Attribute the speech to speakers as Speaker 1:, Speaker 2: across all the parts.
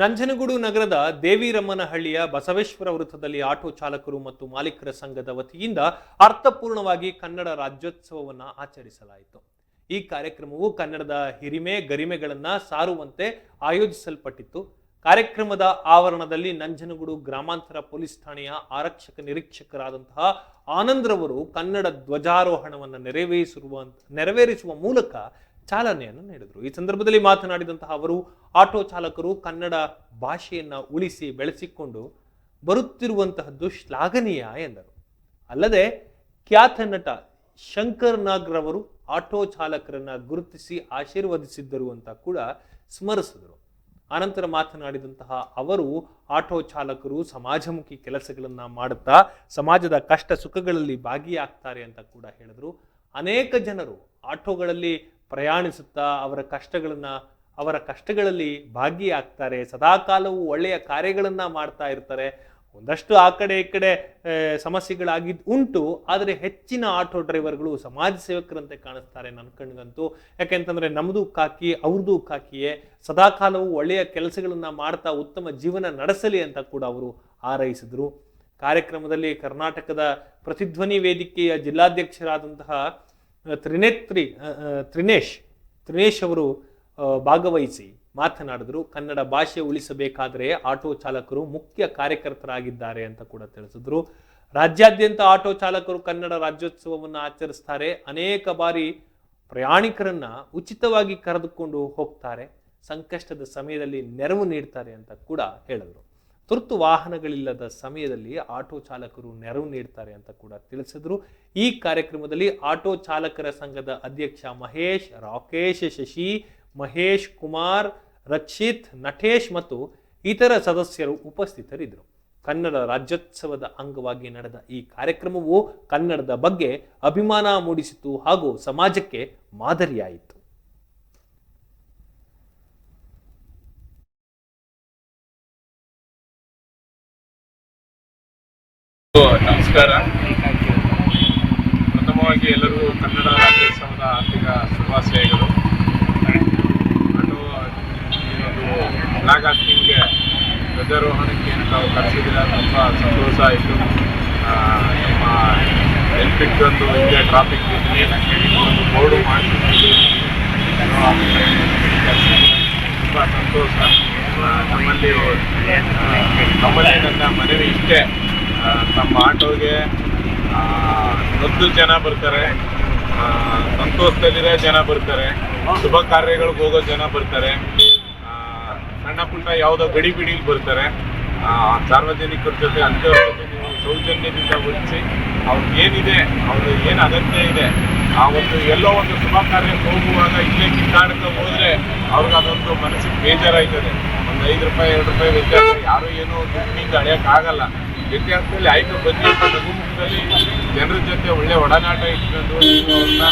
Speaker 1: ನಂಜನಗೂಡು ನಗರದ ದೇವಿರಮ್ಮನಹಳ್ಳಿಯ ಬಸವೇಶ್ವರ ವೃತ್ತದಲ್ಲಿ ಆಟೋ ಚಾಲಕರು ಮತ್ತು ಮಾಲೀಕರ ಸಂಘದ ವತಿಯಿಂದ ಅರ್ಥಪೂರ್ಣವಾಗಿ ಕನ್ನಡ ರಾಜ್ಯೋತ್ಸವವನ್ನು ಆಚರಿಸಲಾಯಿತು. ಈ ಕಾರ್ಯಕ್ರಮವು ಕನ್ನಡದ ಹಿರಿಮೆ, ಗರಿಮೆಗಳನ್ನು ಸಾರುವಂತೆ ಆಯೋಜಿಸಲ್ಪಟ್ಟಿತ್ತು. ಕಾರ್ಯಕ್ರಮದ ಆವರಣದಲ್ಲಿ ನಂಜನಗೂಡು ಗ್ರಾಮಾಂತರ ಪೊಲೀಸ್ ಠಾಣೆಯ ಆರಕ್ಷಕ ನಿರೀಕ್ಷಕರಾದಂತಹ ಆನಂದ್ರವರು ಕನ್ನಡ ಧ್ವಜಾರೋಹಣವನ್ನು ನೆರವೇರಿಸಿರುವ, ನೆರವೇರಿಸುವ ಮೂಲಕ ಚಾಲನೆಯನ್ನು ನೀಡಿದರು. ಈ ಸಂದರ್ಭದಲ್ಲಿ ಮಾತನಾಡಿದಂತಹ ಅವರು, ಆಟೋ ಚಾಲಕರು ಕನ್ನಡ ಭಾಷೆಯನ್ನು ಉಳಿಸಿ ಬೆಳೆಸಿಕೊಂಡು ಬರುತ್ತಿರುವಂತಹದ್ದು ಶ್ಲಾಘನೀಯ ಎಂದರು. ಅಲ್ಲದೆ, ಖ್ಯಾತ ನಟ ಶಂಕರ್ ನಾಗ್ರವರು ಆಟೋ ಚಾಲಕರನ್ನ ಗುರುತಿಸಿ ಆಶೀರ್ವದಿಸಿದ್ದರು ಅಂತ ಕೂಡ ಸ್ಮರಿಸಿದರು. ಆನಂತರ ಮಾತನಾಡಿದಂತಹ ಅವರು, ಆಟೋ ಚಾಲಕರು ಸಮಾಜಮುಖಿ ಕೆಲಸಗಳನ್ನ ಮಾಡುತ್ತಾ ಸಮಾಜದ ಕಷ್ಟ ಸುಖಗಳಲ್ಲಿ ಭಾಗಿಯಾಗ್ತಾರೆ ಅಂತ ಕೂಡ ಹೇಳಿದ್ರು. ಅನೇಕ ಜನರು ಆಟೋಗಳಲ್ಲಿ ಪ್ರಯಾಣಿಸುತ್ತಾ ಅವರ ಕಷ್ಟಗಳನ್ನು, ಅವರ ಕಷ್ಟಗಳಲ್ಲಿ ಭಾಗಿಯಾಗ್ತಾರೆ. ಸದಾಕಾಲವೂ ಒಳ್ಳೆಯ ಕಾರ್ಯಗಳನ್ನು ಮಾಡ್ತಾ ಇರ್ತಾರೆ. ಒಂದಷ್ಟು ಆ ಕಡೆ ಈ ಕಡೆ ಸಮಸ್ಯೆಗಳಾಗಿದ್ದು ಸಮಸ್ಯೆಗಳಾಗಿದ್ ಉಂಟು, ಆದರೆ ಹೆಚ್ಚಿನ ಆಟೋ ಡ್ರೈವರ್ಗಳು ಸಮಾಜ ಸೇವಕರಂತೆ ಕಾಣಿಸ್ತಾರೆ ನನ್ನ ಕಣ್ಗಂತೂ. ಯಾಕೆಂತಂದ್ರೆ ನಮ್ಮದು ಕಾಕಿ ಅವ್ರದ್ದು ಕಾಕಿಯೇ ಸದಾಕಾಲವೂ ಒಳ್ಳೆಯ ಕೆಲಸಗಳನ್ನು ಮಾಡ್ತಾ ಉತ್ತಮ ಜೀವನ ನಡೆಸಲಿ ಅಂತ ಕೂಡ ಅವರು ಹಾರೈಸಿದ್ರು. ಕಾರ್ಯಕ್ರಮದಲ್ಲಿ ಕರ್ನಾಟಕದ ಪ್ರತಿಧ್ವನಿ ವೇದಿಕೆಯ ಜಿಲ್ಲಾಧ್ಯಕ್ಷರಾದಂತಹ ತ್ರಿನೇತ್ರಿ ತ್ರಿನೇಶ್ ತ್ರಿನೇಶ್ ಅವರು ಭಾಗವಹಿಸಿ ಮಾತನಾಡಿದರು, ಕನ್ನಡ ಭಾಷೆ ಉಳಿಸಬೇಕಾದರೆ ಆಟೋ ಚಾಲಕರು ಮುಖ್ಯ ಕಾರ್ಯಕರ್ತರಾಗಿದ್ದಾರೆ ಅಂತ ಕೂಡ ತಿಳಿಸಿದ್ರು. ರಾಜ್ಯಾದ್ಯಂತ ಆಟೋ ಚಾಲಕರು ಕನ್ನಡ ರಾಜ್ಯೋತ್ಸವವನ್ನು ಆಚರಿಸ್ತಾರೆ. ಅನೇಕ ಬಾರಿ ಪ್ರಯಾಣಿಕರನ್ನ ಉಚಿತವಾಗಿ ಕರೆದುಕೊಂಡು ಹೋಗ್ತಾರೆ. ಸಂಕಷ್ಟದ ಸಮಯದಲ್ಲಿ ನೆರವು ನೀಡ್ತಾರೆ ಅಂತ ಕೂಡ ಹೇಳಿದ್ರು. ತುರ್ತು ವಾಹನಗಳಿಲ್ಲದ ಸಮಯದಲ್ಲಿ ಆಟೋ ಚಾಲಕರು ನೆರವು ನೀಡ್ತಾರೆ ಅಂತ ಕೂಡ ತಿಳಿಸಿದ್ರು. ಈ ಕಾರ್ಯಕ್ರಮದಲ್ಲಿ ಆಟೋ ಚಾಲಕರ ಸಂಘದ ಅಧ್ಯಕ್ಷ ಮಹೇಶ್, ರಾಕೇಶ್ ಶಶಿ, ಮಹೇಶ್ ಕುಮಾರ್, ರಕ್ಷಿತ್, ನಟೇಶ್ ಮತ್ತು ಇತರ ಸದಸ್ಯರು ಉಪಸ್ಥಿತರಿದ್ದರು. ಕನ್ನಡ ರಾಜ್ಯೋತ್ಸವದ ಅಂಗವಾಗಿ ನಡೆದ ಈ ಕಾರ್ಯಕ್ರಮವು ಕನ್ನಡದ ಬಗ್ಗೆ ಅಭಿಮಾನ ಮೂಡಿಸಿತು ಹಾಗೂ ಸಮಾಜಕ್ಕೆ ಮಾದರಿಯಾಯಿತು.
Speaker 2: ನಮಸ್ಕಾರ. ಪ್ರಥಮವಾಗಿ ಎಲ್ಲರಿಗೂ ಕನ್ನಡ ರಾಜ್ಯೋತ್ಸವದ ಆರ್ಥಿಕ ಶುಭಾಶಯಗಳು. ಅದು ಒಂದು ಫ್ಲಾಗ್ ಹಾಸ್ಟಿಂಗ್ಗೆ ಧ್ವಜಾರೋಹಣಕ್ಕೆ ತಾವು ಕರೆಸಿದ್ರೆ ತುಂಬ ಸಂತೋಷ ಆಯಿತು. ನಮ್ಮ ಎಲ್ಪಿಟ್ ಒಂದು ಇದೆ ಟ್ರಾಫಿಕ್ ಒಂದು ಬೋರ್ಡು ಮಾಡಿಸಿದ್ದೀವಿ. ತುಂಬ ಸಂತೋಷ. ನಮ್ಮಲ್ಲಿ ನಮ್ಮಲ್ಲೇ ನನ್ನ ಮನವಿ ಇಷ್ಟೇ. ತಮ್ಮ ಆಟೋಗೆ ಹತ್ತು ಜನ ಬರ್ತಾರೆ. ಸಂತೋಷದಲ್ಲಿರೋ ಜನ ಬರ್ತಾರೆ. ಶುಭ ಕಾರ್ಯಗಳಿಗೆ ಹೋಗೋ ಜನ ಬರ್ತಾರೆ. ಸಣ್ಣ ಪುಟ್ಟ ಯಾವುದೋ ಗಡಿ ಬಿಡಿಲಿ ಬರ್ತಾರೆ. ಸಾರ್ವಜನಿಕರ ಜೊತೆ ಅಂತ ಸೌಜನ್ಯದಿಂದ ವಹಿಸಿ ಅವ್ರಿಗೆ ಏನಿದೆ, ಅವ್ರಿಗೆ ಏನು ಅಗತ್ಯ ಇದೆ, ಆ ಒಂದು ಎಲ್ಲೋ ಒಂದು ಶುಭ ಕಾರ್ಯಕ್ಕೆ ಹೋಗುವಾಗ ಇಲ್ಲೇ ಕಿತ್ತಾಡಕ್ಕೆ ಹೋದ್ರೆ ಅವ್ರಿಗೆ ಅದೊಂದು ಮನಸ್ಸಿಗೆ ಬೇಜಾರಾಯ್ತದೆ. ಒಂದು ಐದು ರೂಪಾಯಿ, ಎರಡು ರೂಪಾಯಿ ವ್ಯತ್ಯಾಸ, ಯಾರು ಏನೋ ದುಡ್ಡಿನಿಂದ ಅಳೆಯೋಕ್ಕಾಗಲ್ಲ. ವ್ಯತ್ಯಾಸದಲ್ಲಿ ಆಯ್ತು. ಬನ್ನಿ ಅಂತ ನಗುಮುಖದಲ್ಲಿ ಜನರ ಜೊತೆ ಒಳ್ಳೆ ಒಡನಾಟ ಇಟ್ಕೊಂಡು ಅವ್ರನ್ನ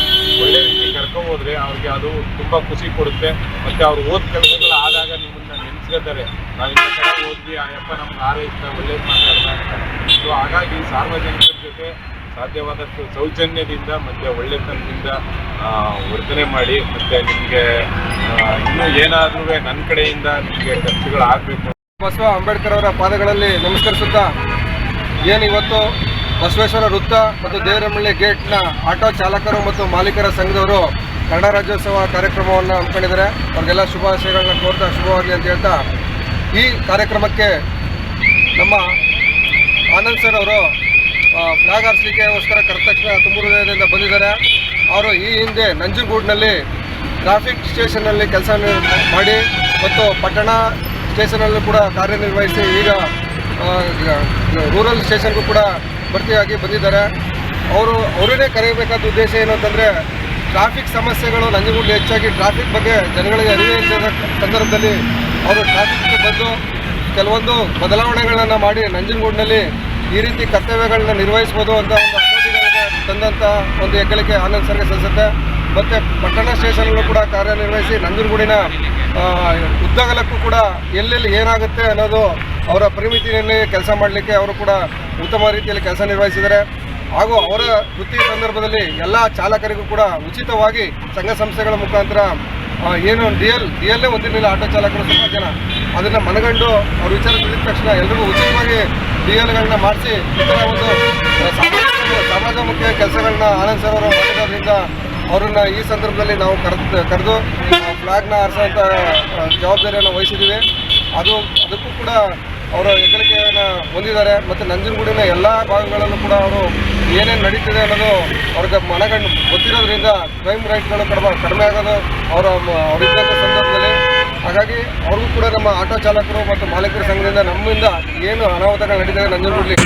Speaker 2: ಒಳ್ಳೆ ರೀತಿ ಕರ್ಕೊಂಡು ಹೋದ್ರೆ ಅವ್ರಿಗೆ ಅದು ತುಂಬಾ ಖುಷಿ ಕೊಡುತ್ತೆ. ಮತ್ತೆ ಅವ್ರು ಓದ್ ಕೆಲಸಗಳು ಆದಾಗ ನಿಮ್ಮನ್ನ ನೆನೆಸ್ಕೊತಾರೆ. ನಾವು ಇಂಥ ಕಡೆ ಹೋದ್ವಿ ಆ ಯಪ್ಪ ನಮ್ಗೆ ಆರೈಸ್ತ ಒಳ್ಳೇದು ಮಾತಾಡ್ತಾರೆ ಸೊ ಹಾಗಾಗಿ ಸಾರ್ವಜನಿಕರ ಜೊತೆ ಸಾಧ್ಯವಾದಷ್ಟು ಸೌಜನ್ಯದಿಂದ, ಮತ್ತೆ ಒಳ್ಳೆತನದಿಂದ ವರ್ತನೆ ಮಾಡಿ, ಮತ್ತೆ ನಿಮಗೆ ಇನ್ನೂ ಏನಾದ್ರೂ ನನ್ನ ಕಡೆಯಿಂದ ನಿಮಗೆ ಖರ್ಚುಗಳು ಆಗಬೇಕು
Speaker 3: ಬಸವ ಅಂಬೇಡ್ಕರ್ ಅವರ ಪಾದಗಳಲ್ಲಿ ನಮಸ್ಕರಿಸುತ್ತಾ ಏನು ಇವತ್ತು ಬಸವೇಶ್ವರ ವೃತ್ತ ಮತ್ತು ದೇವರಮಳ್ಳಿ ಗೇಟ್ನ ಆಟೋ ಚಾಲಕರು ಮತ್ತು ಮಾಲೀಕರ ಸಂಘದವರು ಕನ್ನಡ ರಾಜ್ಯೋತ್ಸವ ಕಾರ್ಯಕ್ರಮವನ್ನು ಹಮ್ಮಿಕೊಂಡಿದ್ದಾರೆ. ಅವ್ರಿಗೆಲ್ಲ ಶುಭಾಶಯಗಳನ್ನ ಕೋರ್ತಾ ಶುಭವಾಗಲಿ ಅಂತ ಹೇಳ್ತಾ ಈ ಕಾರ್ಯಕ್ರಮಕ್ಕೆ ನಮ್ಮ ಆನಂದ್ ಸರ್ ಅವರು ಫ್ಲಾಗ್ ಹಾರಿಸಲಿಕ್ಕೆಗೋಸ್ಕರ ಕರ್ತಕ್ಷಣ ಹೃದಯದಿಂದ ಬಂದಿದ್ದಾರೆ. ಅವರು ಈ ಹಿಂದೆ ನಂಜನಗೂಡಿನಲ್ಲಿ ಟ್ರಾಫಿಕ್ ಸ್ಟೇಷನ್ನಲ್ಲಿ ಕೆಲಸ ಮಾಡಿ ಮತ್ತು ಪಟ್ಟಣ ಸ್ಟೇಷನಲ್ಲೂ ಕೂಡ ಕಾರ್ಯನಿರ್ವಹಿಸಿ ಈಗ ರೂರಲ್ ಸ್ಟೇಷನ್ಗೂ ಕೂಡ ಭರ್ತಿಯಾಗಿ ಬಂದಿದ್ದಾರೆ. ಅವರು, ಅವರನ್ನೇ ಕರೆಯಬೇಕಾದ ಉದ್ದೇಶ ಏನು ಅಂತಂದರೆ ಟ್ರಾಫಿಕ್ ಸಮಸ್ಯೆಗಳು ನಂಜನಗೂಡಲ್ಲಿ ಹೆಚ್ಚಾಗಿ ಟ್ರಾಫಿಕ್ ಬಗ್ಗೆ ಜನಗಳಿಗೆ ಅರಿವು ಇಲ್ಲದ ಸಂದರ್ಭದಲ್ಲಿ ಅವರು ಟ್ರಾಫಿಕ್ಗೆ ಬಂದು ಕೆಲವೊಂದು ಬದಲಾವಣೆಗಳನ್ನು ಮಾಡಿ ನಂಜನಗೂಡಿನಲ್ಲಿ ಈ ರೀತಿ ಕರ್ತವ್ಯಗಳನ್ನ ನಿರ್ವಹಿಸ್ಬೋದು ಅಂತ ಒಂದು ಅಧಿಕಾರಿಗಳಿಗೆ ತಂದಂಥ ಒಂದು ಹೆಗ್ಗಳಿಕೆ ಆನಂದ್ ಸರ್ಗೆ ಸಲ್ಲಿಸುತ್ತೆ. ಮತ್ತು ಪಟ್ಟಣ ಸ್ಟೇಷನ್ಗಳು ಕೂಡ ಕಾರ್ಯನಿರ್ವಹಿಸಿ ನಂಜನಗೂಡಿನ ಉದ್ದಗಲಕ್ಕೂ ಕೂಡ ಎಲ್ಲೆಲ್ಲಿ ಏನಾಗುತ್ತೆ ಅನ್ನೋದು ಅವರ ಪರಿಮಿತಿಯಲ್ಲಿ ಕೆಲಸ ಮಾಡಲಿಕ್ಕೆ ಅವರು ಕೂಡ ಉತ್ತಮ ರೀತಿಯಲ್ಲಿ ಕೆಲಸ ನಿರ್ವಹಿಸಿದ್ದಾರೆ. ಹಾಗೂ ಅವರ ವೃತ್ತಿ ಸಂದರ್ಭದಲ್ಲಿ ಎಲ್ಲ ಚಾಲಕರಿಗೂ ಕೂಡ ಉಚಿತವಾಗಿ ಸಂಘ ಸಂಸ್ಥೆಗಳ ಮುಖಾಂತರ ಏನು ಡಿ ಎಲ್, ಡಿ ಎಲ್ಲೇ ಹೊಂದಿರಲಿಲ್ಲ ಆಟೋ ಚಾಲಕರು ತುಂಬ ಜನ. ಅದನ್ನು ಮನಗಂಡು ಅವ್ರ ವಿಚಾರ ತಿಳಿದ ತಕ್ಷಣ ಎಲ್ಲರಿಗೂ ಉಚಿತವಾಗಿ ಡಿ ಎಲ್ಗಳನ್ನ ಮಾಡಿಸಿ ಇತರ ಒಂದು ಸಾಮಾಜಿಕ, ಸಮಾಜಮುಖಿ ಕೆಲಸಗಳನ್ನ ಆನಂದ್ ಸರ್ ಅವರು ಮಾಡಿರೋದ್ರಿಂದ ಅವರನ್ನ ಈ ಸಂದರ್ಭದಲ್ಲಿ ನಾವು ಕರೆದು ಕರೆದು ಫ್ಲಾಗ್ನ ಹಾರಿಸೋಂಥ ಜವಾಬ್ದಾರಿಯನ್ನು ವಹಿಸಿದ್ದೀವಿ. ಅದು, ಅದಕ್ಕೂ ಕೂಡ ಅವರ ಹೆಗ್ಗಳಿಕೆಯನ್ನು ಹೊಂದಿದ್ದಾರೆ ಮತ್ತು ನಂಜನಗೂಡಿನ ಎಲ್ಲ ಭಾಗಗಳಲ್ಲೂ ಕೂಡ ಅವರು ಏನೇನು ನಡೀತಿದೆ ಅನ್ನೋದು ಅವ್ರಿಗೆ ಮನಗಂಡು ಗೊತ್ತಿರೋದ್ರಿಂದ ಕ್ರೈಮ್ ರೈಟ್ಗಳು ಕಡಿಮೆ ಕಡಿಮೆ ಆಗೋದು ಅವರ ಅವರಿದ್ದಂಥ ಸಂದರ್ಭದಲ್ಲಿ. ಹಾಗಾಗಿ ಅವ್ರಿಗೂ ಕೂಡ ನಮ್ಮ ಆಟೋ ಚಾಲಕರು ಮತ್ತು ಮಾಲೀಕರ ಸಂಘದಿಂದ ನಮ್ಮಿಂದ ಏನು ಅನಾಹುತಗಳು ನಡೀತಿದೆ ನಂಜನಗೂಡಲಿ.